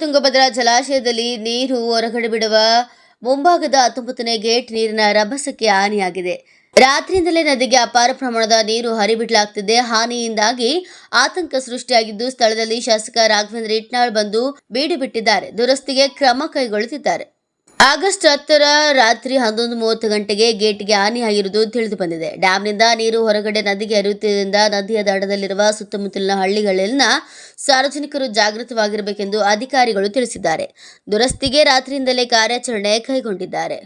ತುಂಗಭದ್ರಾ ಜಲಾಶಯದಲ್ಲಿ ನೀರು ಹೊರಗಡೆ ಬಿಡುವ ಮುಂಭಾಗದ ಹತ್ತೊಂಬತ್ತನೇ ಗೇಟ್ ನೀರಿನ ರಭಸಕ್ಕೆ ಹಾನಿಯಾಗಿದೆ. ರಾತ್ರಿಯಿಂದಲೇ ನದಿಗೆ ಅಪಾರ ಪ್ರಮಾಣದ ನೀರು ಹರಿಬಿಡಲಾಗ್ತಿದೆ. ಹಾನಿಯಿಂದಾಗಿ ಆತಂಕ ಸೃಷ್ಟಿಯಾಗಿದ್ದು ಸ್ಥಳದಲ್ಲಿ ಶಾಸಕ ರಾಘವೇಂದ್ರ ಇಟ್ನಾಳ್ ಬಂದು ಬೀಡು ಬಿಟ್ಟಿದ್ದಾರೆ. ದುರಸ್ತಿಗೆ ಕ್ರಮ ಕೈಗೊಳ್ಳುತ್ತಿದ್ದಾರೆ. ಆಗಸ್ಟ್ ಹತ್ತರ ರಾತ್ರಿ ಹನ್ನೊಂದು ಮೂವತ್ತು ಗಂಟೆಗೆ ಗೇಟ್ಗೆ ಹಾನಿಯಾಗಿರುವುದು ತಿಳಿದು ಬಂದಿದೆ. ಡ್ಯಾಂನಿಂದ ನೀರು ಹೊರಗಡೆ ನದಿಗೆ ಹರಿಯುತ್ತಿದ್ದರಿಂದ ನದಿಯ ದಡದಲ್ಲಿರುವ ಸುತ್ತಮುತ್ತಲಿನ ಹಳ್ಳಿಗಳಲ್ಲಿನ ಸಾರ್ವಜನಿಕರು ಜಾಗೃತವಾಗಿರಬೇಕೆಂದು ಅಧಿಕಾರಿಗಳು ತಿಳಿಸಿದ್ದಾರೆ. ದುರಸ್ತಿಗೆ ರಾತ್ರಿಯಿಂದಲೇ ಕಾರ್ಯಾಚರಣೆ ಕೈಗೊಂಡಿದ್ದಾರೆ.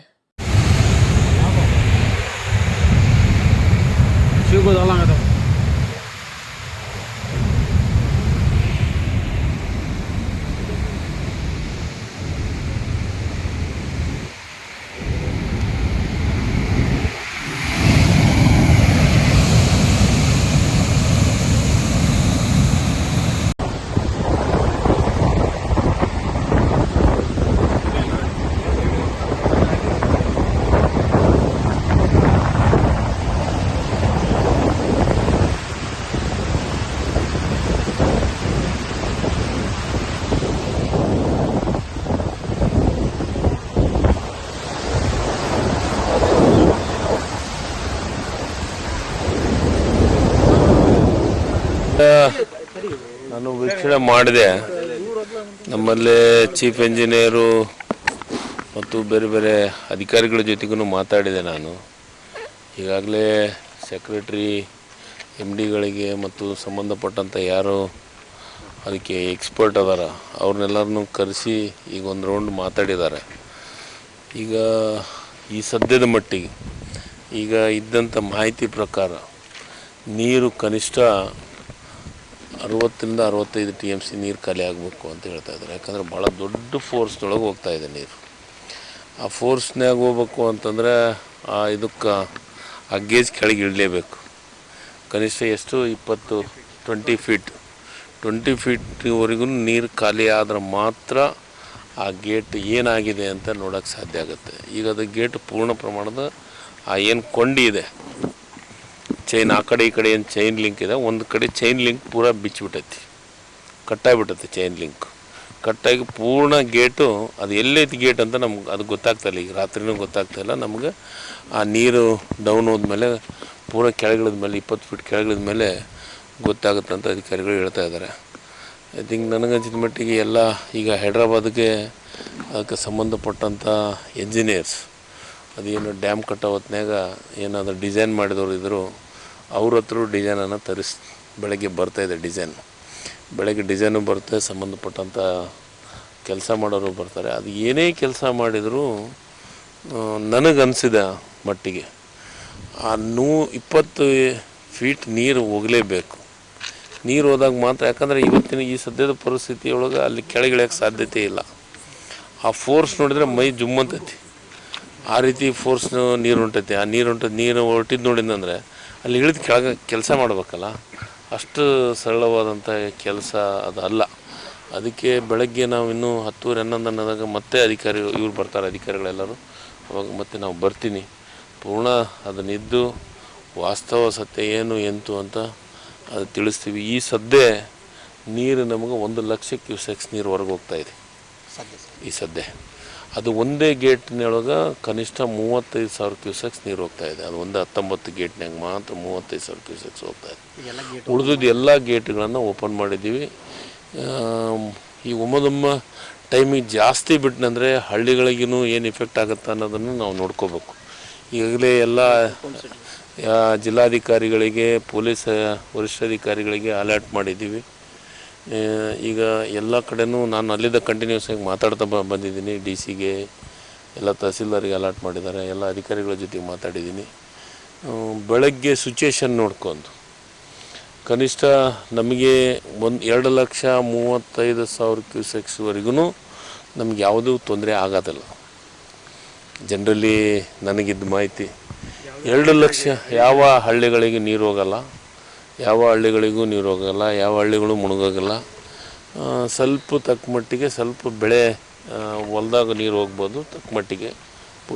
ನಾನು ವೀಕ್ಷಣೆ ಮಾಡಿದೆ. ನಮ್ಮಲ್ಲಿ ಚೀಫ್ ಎಂಜಿನಿಯರು ಮತ್ತು ಬೇರೆ ಬೇರೆ ಅಧಿಕಾರಿಗಳ ಜೊತೆಗೂ ಮಾತಾಡಿದೆ ನಾನು. ಈಗಾಗಲೇ ಸೆಕ್ರೆಟ್ರಿ ಎಂ ಡಿಗಳಿಗೆ ಮತ್ತು ಸಂಬಂಧಪಟ್ಟಂಥ ಯಾರು ಅದಕ್ಕೆ ಎಕ್ಸ್ಪರ್ಟ್ ಅದಾರ. ಅವ್ರನ್ನೆಲ್ಲರನ್ನೂ ಕರೆಸಿ ಈಗ ಒಂದು ರೌಂಡ್ ಮಾತಾಡಿದ್ದಾರೆ ಈಗ ಈ ಸದ್ಯದ ಮಟ್ಟಿಗೆ ಈಗ ಇದ್ದಂಥ ಮಾಹಿತಿ ಪ್ರಕಾರ ನೀರು ಕನಿಷ್ಠ ಅರವತ್ತರಿಂದ ಅರವತ್ತೈದು ಟಿ ಎಂ ಸಿ ನೀರು ಖಾಲಿ ಆಗಬೇಕು ಅಂತ ಹೇಳ್ತಾ ಇದ್ದಾರೆ. ಯಾಕಂದರೆ ಭಾಳ ದೊಡ್ಡ ಫೋರ್ಸ್ನೊಳಗೆ ಹೋಗ್ತಾ ಇದೆ ನೀರು. ಆ ಫೋರ್ಸ್ನಾಗ ಹೋಗ್ಬೇಕು ಅಂತಂದರೆ ಆ ಇದಕ್ಕೆ ಆ ಗೇಜ್ ಕೆಳಗೆ ಇಡಲೇಬೇಕು. ಕನಿಷ್ಠ ಎಷ್ಟು? ಇಪ್ಪತ್ತು, ಟ್ವೆಂಟಿ ಫೀಟ್. ಟ್ವೆಂಟಿ ಫೀಟ್ವರೆಗೂ ನೀರು ಖಾಲಿ ಆದ್ರೆ ಮಾತ್ರ ಆ ಗೇಟ್ ಏನಾಗಿದೆ ಅಂತ ನೋಡೋಕ್ಕೆ ಸಾಧ್ಯ ಆಗುತ್ತೆ. ಈಗ ಅದು ಗೇಟ್ ಪೂರ್ಣ ಪ್ರಮಾಣದ ಆ ಏನು ಕೊಂಡಿ ಇದೆ ಚೈನ್ ಆ ಕಡೆ ಈ ಕಡೆ ಏನು ಚೈನ್ ಲಿಂಕ್ ಇದೆ, ಒಂದು ಕಡೆ ಚೈನ್ ಲಿಂಕ್ ಪೂರ ಬಿಚ್ಚಿಬಿಟ್ಟೈತಿ. ಕಟ್ಟಾಗ್ಬಿಟ್ಟೈತಿ ಚೈನ್ ಲಿಂಕ್ ಕಟ್ಟಾಗಿ ಪೂರ್ಣ ಗೇಟು, ಅದು ಎಲ್ಲೈತಿ ಗೇಟ್ ಅಂತ ನಮ್ಗೆ ಅದು ಗೊತ್ತಾಗ್ತಾಯಿಲ್ಲ ಈಗ ರಾತ್ರಿನೂ ಗೊತ್ತಾಗ್ತಾಯಿಲ್ಲ ನಮ್ಗೆ ಆ ನೀರು ಡೌನ್ ಹೋದ್ಮೇಲೆ ಪೂರ ಕೆಳಗಿಳಿದ ಮೇಲೆ, ಇಪ್ಪತ್ತು ಫೀಟ್ ಕೆಳಗಿಳಿದ ಮೇಲೆ ಗೊತ್ತಾಗುತ್ತೆ ಅಂತ ಅಧಿಕಾರಿಗಳು ಹೇಳ್ತಾ ಇದ್ದಾರೆ. ಐ ಥಿಂಕ್ ನನಗನ್ಸಿದ ಮಟ್ಟಿಗೆ ಎಲ್ಲ ಈಗ ಹೈದ್ರಾಬಾದ್ಗೆ ಅದಕ್ಕೆ ಸಂಬಂಧಪಟ್ಟಂಥ ಎಂಜಿನಿಯರ್ಸ್ ಅದೇನು ಡ್ಯಾಮ್ ಕಟ್ಟೋ ಹೊತ್ನ್ಯಾಗ ಏನಾದರೂ ಡಿಸೈನ್ ಮಾಡಿದವರು ಇದ್ದರು ಅವ್ರ ಹತ್ರ ಡಿಸೈನನ್ನು ತರಿಸ್, ಬೆಳಗ್ಗೆ ಬರ್ತಾಯಿದೆ ಡಿಸೈನ್. ಬೆಳಗ್ಗೆ ಡಿಸೈನು ಬರುತ್ತೆ ಸಂಬಂಧಪಟ್ಟಂಥ ಕೆಲಸ ಮಾಡೋರು ಬರ್ತಾರೆ. ಅದು ಏನೇ ಕೆಲಸ ಮಾಡಿದರೂ ನನಗನ್ಸಿದ ಮಟ್ಟಿಗೆ ಆ ನೂ, ಇಪ್ಪತ್ತು ಫೀಟ್ ನೀರು ಹೋಗಲೇಬೇಕು. ನೀರು ಹೋದಾಗ ಮಾತ್ರ, ಯಾಕಂದರೆ ಇವತ್ತಿನ ಈ ಸದ್ಯದ ಪರಿಸ್ಥಿತಿಯೊಳಗೆ ಅಲ್ಲಿ ಕೆಳಗಿಳಿಯೋಕ್ಕೆ ಸಾಧ್ಯತೆ ಇಲ್ಲ. ಆ ಫೋರ್ಸ್ ನೋಡಿದರೆ ಮೈ ಜುಮ್ಮಂತೈತಿ. ಆ ರೀತಿ ಫೋರ್ಸ್ ನೀರು ಹೊಂಟೈತಿ ಆ ನೀರು ಹೊಂಟದ ನೀರು ಹೊರಟಿದ್ದು ನೋಡಿದಂದರೆ ಅಲ್ಲಿ ಇಳಿದು ಕೆಳಗೆ ಕೆಲಸ ಮಾಡಬೇಕಲ್ಲ ಅಷ್ಟು ಸರಳವಾದಂಥ ಕೆಲಸ ಅದು ಅಲ್ಲ ಅದಕ್ಕೆ ಬೆಳಗ್ಗೆ ನಾವು ಇನ್ನೂ ಹತ್ತೂವರೆ ಹನ್ನೊಂದು ಅನ್ನೋದಾಗ ಮತ್ತೆ ಅಧಿಕಾರಿ ಇವ್ರು ಬರ್ತಾರೆ ಅಧಿಕಾರಿಗಳೆಲ್ಲರೂ. ಅವಾಗ ಮತ್ತೆ ನಾವು ಬರ್ತೀನಿ. ಪೂರ್ಣ ಅದನ್ನಿದ್ದು ವಾಸ್ತವ ಸತ್ಯ ಏನು ಎಂತು ಅಂತ ಅದು ತಿಳಿಸ್ತೀವಿ. ಈ ಸದ್ಯ ನೀರು ನಮಗೆ ಒಂದು ಲಕ್ಷ ಕ್ಯೂಸೆಕ್ಸ್ ನೀರು ಹೊರಗೆ ಹೋಗ್ತಾ ಇದೆ. ಈ ಸದ್ಯ ಅದು ಒಂದೇ ಗೇಟ್ನೊಳಗೆ ಕನಿಷ್ಠ ಮೂವತ್ತೈದು ಸಾವಿರ ಕ್ಯೂಸೆಕ್ಸ್ ನೀರು ಹೋಗ್ತಾ ಇದೆ. ಅದು ಒಂದು ಹತ್ತೊಂಬತ್ತು ಗೇಟ್ನಾಗ ಮಾತ್ರ ಮೂವತ್ತೈದು ಸಾವಿರ ಕ್ಯೂಸೆಕ್ಸ್ ಹೋಗ್ತಾ ಇದೆ. ಉಳಿದಿದ್ದು ಎಲ್ಲ ಗೇಟ್ಗಳನ್ನು ಓಪನ್ ಮಾಡಿದ್ದೀವಿ. ಈ ಒಮ್ಮದೊಮ್ಮ ಟೈಮಿಗೆ ಜಾಸ್ತಿ ಬಿಟ್ಟನಂದರೆ ಹಳ್ಳಿಗಳಿಗೂ ಏನು ಇಫೆಕ್ಟ್ ಆಗುತ್ತೆ ಅನ್ನೋದನ್ನು ನಾವು ನೋಡ್ಕೋಬೇಕು. ಈಗಾಗಲೇ ಎಲ್ಲ ಜಿಲ್ಲಾಧಿಕಾರಿಗಳಿಗೆ ಪೊಲೀಸ್ ವರಿಷ್ಠಾಧಿಕಾರಿಗಳಿಗೆ ಅಲರ್ಟ್ ಮಾಡಿದ್ದೀವಿ. ಈಗ ಎಲ್ಲ ಕಡೆನೂ ನಾನು ಅಲ್ಲಿದ್ದ ಕಂಟಿನ್ಯೂಸ್ ಆಗಿ ಮಾತಾಡ್ತಾ ಬಂದಿದ್ದೀನಿ ಡಿ ಸಿಗೆ ಎಲ್ಲ ತಹಸೀಲ್ದಾರಿಗೆ ಅಲರ್ಟ್ ಮಾಡಿದ್ದಾರೆ, ಎಲ್ಲ ಅಧಿಕಾರಿಗಳ ಜೊತೆಗೆ ಮಾತಾಡಿದ್ದೀನಿ. ಬೆಳಗ್ಗೆ ಸಿಚುಯೇಷನ್ ನೋಡ್ಕೊಂಡು ಕನಿಷ್ಠ ನಮಗೆ ಒಂದು ಎರಡು ಲಕ್ಷ ಮೂವತ್ತೈದು ಸಾವಿರ ಕ್ಯೂಸೆಕ್ಸ್ವರೆಗೂ ನಮ್ಗೆ ಯಾವುದೂ ತೊಂದರೆ ಆಗೋದಿಲ್ಲ. ಜನರಲಿ ನನಗಿದ್ದ ಮಾಹಿತಿ, ಎರಡು ಲಕ್ಷ ಯಾವ ಹಳ್ಳಿಗಳಿಗೆ ನೀರು ಹೋಗಲ್ಲ. ಯಾವ ಹಳ್ಳಿಗಳಿಗೂ ನೀರು ಹೋಗೋಲ್ಲ ಯಾವ ಹಳ್ಳಿಗಳು ಮುಳುಗೋಗಲ್ಲ. ಸ್ವಲ್ಪ ತಕ್ಕ ಮಟ್ಟಿಗೆ ಸ್ವಲ್ಪ ಬೆಳೆ ಹೊಲ್ದಾಗ ನೀರು ಹೋಗ್ಬೋದು ತಕ್ಕ ಮಟ್ಟಿಗೆ.